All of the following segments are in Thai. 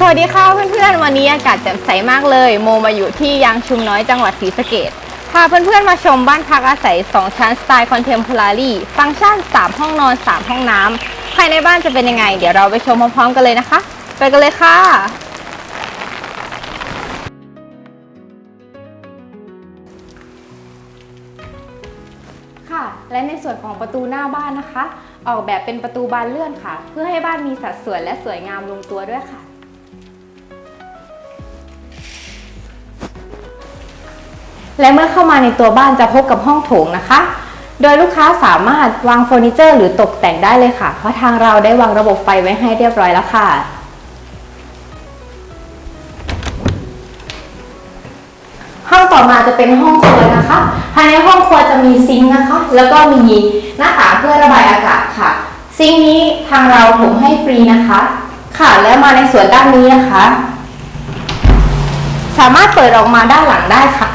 สวัสดีค่ะเพื่อนๆ วันนี้อากาศแจ่มใสมากเลย โมมาอยู่ที่ยางชุมน้อยจังหวัดศรีสะเกดพาเพื่อนๆ มาชมบ้านพักอาศัย 2 ชั้นสไตล์คอนเทมพอรารีฟังก์ชัน 3 ห้องนอน 3 ห้องน้ำภายในบ้านจะเป็นยังไง เดี๋ยวเราไปชมพร้อมๆ กันเลยนะคะ ไปกันเลยค่ะค่ะ และในส่วนของประตูหน้าบ้านนะคะ ออกแบบเป็นประตูบานเลื่อนค่ะ เพื่อให้บ้านมีสัดส่วนและสวยงามลงตัวด้วยค่ะ และเมื่อเข้ามาในตัวบ้านจะพบกับห้องโถงนะคะ โดยลูกค้าสามารถวางเฟอร์นิเจอร์หรือตกแต่งได้เลยค่ะ เพราะทางเราได้วางระบบไฟไว้ให้เรียบร้อยแล้วค่ะ ห้องต่อมาจะเป็นห้องครัวนะคะ ภายในห้องครัวจะมีซิงค์นะคะ แล้วก็มีหน้าต่างเพื่อระบายอากาศค่ะ ซิงค์นี้ทางเราถมให้ฟรีนะคะ ค่ะ แล้วมาในส่วนด้านนี้นะคะ สามารถเปิดออกมาด้านหลังได้ค่ะ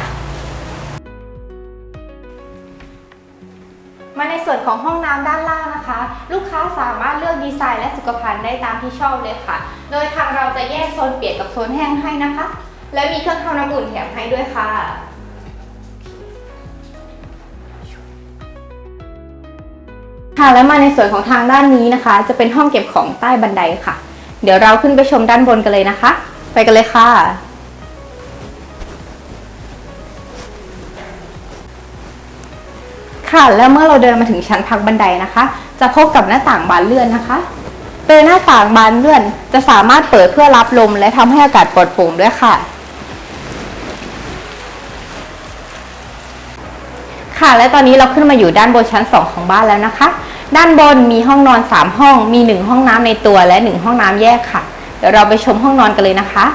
มาในส่วนของห้องน้ำด้านล่างนะคะ ลูกค้าสามารถเลือกดีไซน์และสุขภัณฑ์ได้ตามที่ชอบเลยค่ะ โดยทางเราจะแยกโซนเปียกกับโซนแห้งให้นะคะ และมีเครื่องทำน้ำอุ่นแถมให้ด้วยค่ะค่ะและมาในส่วนของทางด้านนี้นะคะ จะเป็นห้องเก็บของใต้บันไดค่ะ เดี๋ยวเราขึ้นไปชมด้านบนกันเลยนะคะ ไปกันเลยค่ะ ค่ะ แล้วเมื่อเราเดินมาถึงชั้นพักบันไดนะคะ จะพบกับหน้าต่างบานเลื่อนนะคะโดยหน้าต่างบานเลื่อนจะสามารถเปิดเพื่อรับลม และทำให้อากาศปลอดโปร่งด้วยค่ะ ค่ะ และตอนนี้เราขึ้นมาอยู่ด้านบนชั้น 2 ของบ้านแล้วนะคะ ด้านบนมีห้องนอน 3 ห้อง มี 1 ห้องน้ำในตัวและ 1 ห้องน้ำแยกค่ะ เดี๋ยวเราไปชมห้องนอนกันเลยนะคะ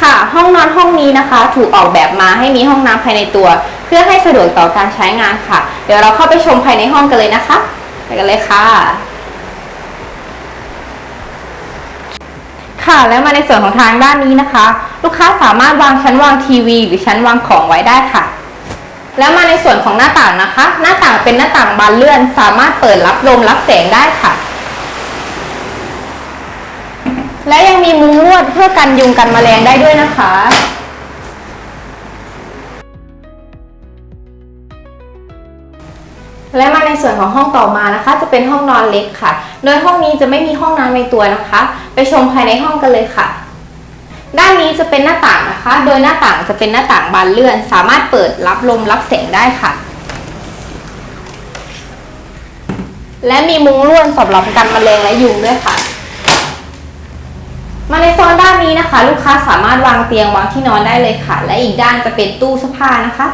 ค่ะห้องนอนห้องนี้นะคะ ถูกออกแบบมาให้มีห้องน้ำภายในตัว พื่อให้สะดวกต่อการใช้งานค่ะ เดี๋ยวเราเข้าไปชมภายในห้องกันเลยนะคะไปกันเลยค่ะ ค่ะแล้วมาในส่วนของทางด้านนี้นะคะ ลูกค้าสามารถวางชั้นวางทีวี หรือชั้นวางของไว้ได้ค่ะ แล้วมาในส่วนของหน้าต่างนะคะ หน้าต่างเป็นหน้าต่างบานเลื่อน สามารถเปิดรับลมรับแสงได้ค่ะและยังมีมุ้งลวดเพื่อกันยุงกันแมลงได้ด้วยนะคะ และมาในส่วนของห้องต่อมานะคะ จะเป็นห้องนอนเล็กค่ะ โดยห้องนี้จะไม่มีห้องน้ำในตัวนะคะ ไปชมภายในห้องกันเลยค่ะ ด้านนี้จะเป็นหน้าต่างนะคะ โดยหน้าต่างจะเป็นหน้าต่างบานเลื่อน สามารถเปิดรับลมรับแสงได้ค่ะ และมีมุ้งลวดสำหรับกันแมลงและยุงด้วยค่ะ มาในโซนด้านนี้นะคะ ลูกค้าสามารถวางเตียงวางที่นอนได้เลยค่ะ และอีกด้านจะเป็นตู้เสื้อผ้านะคะ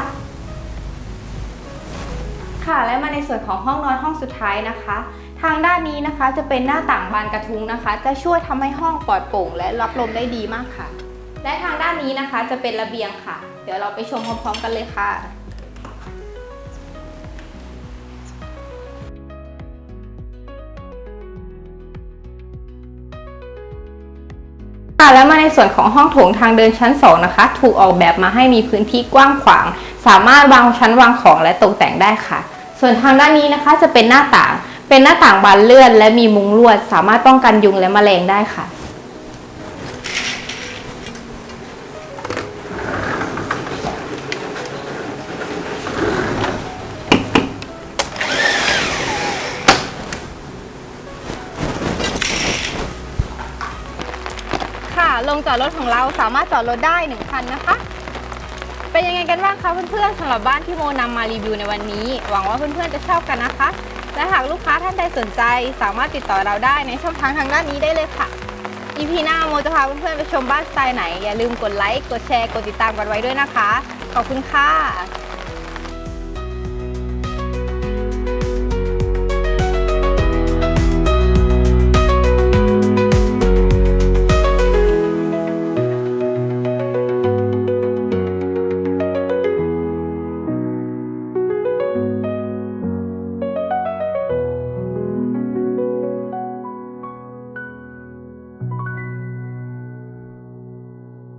ค่ะ และมาในส่วนของห้องนอนห้องสุดท้ายนะคะ ทางด้านนี้นะคะจะเป็นหน้าต่างบานกระทุ้งนะคะ จะช่วยทำให้ห้องปลอดโปร่ง และรับลมได้ดีมากค่ะ และทางด้านนี้นะคะจะเป็นระเบียงค่ะ เดี๋ยวเราไปชมพร้อมๆกันเลยค่ะค่ะแล้วมาในส่วนของห้องโถงทางเดินชั้น 2 นะคะ ถูกออกแบบมาให้มีพื้นที่กว้างขวาง สามารถวางชั้นวางของและตกแต่งได้ค่ะ ส่วนทางด้านนี้นะคะจะเป็นหน้าต่าง เป็นหน้าต่างบานเลื่อน และมีมุ้งลวด สามารถป้องกันยุงและแมลงได้ค่ะ ค่ะ ลงจอดรถของเราสามารถจอดรถได้หนึ่งคันนะคะ เป็นยังไงกันบ้างคะเพื่อนๆสำหรับบ้านที่โมนำมารีวิวในวันนี้ หวังว่าเพื่อนๆจะชอบกันนะคะ และหากลูกค้าท่านใดสนใจ สามารถติดต่อเราได้ในช่องทางทางด้านนี้ได้เลยค่ะอีพีหน้าโมจะพาเพื่อนๆไปชมบ้านสไตล์ไหน อย่าลืมกดไลค์กดแชร์กดติดตามกันไว้ด้วยนะคะ ขอบคุณค่ะ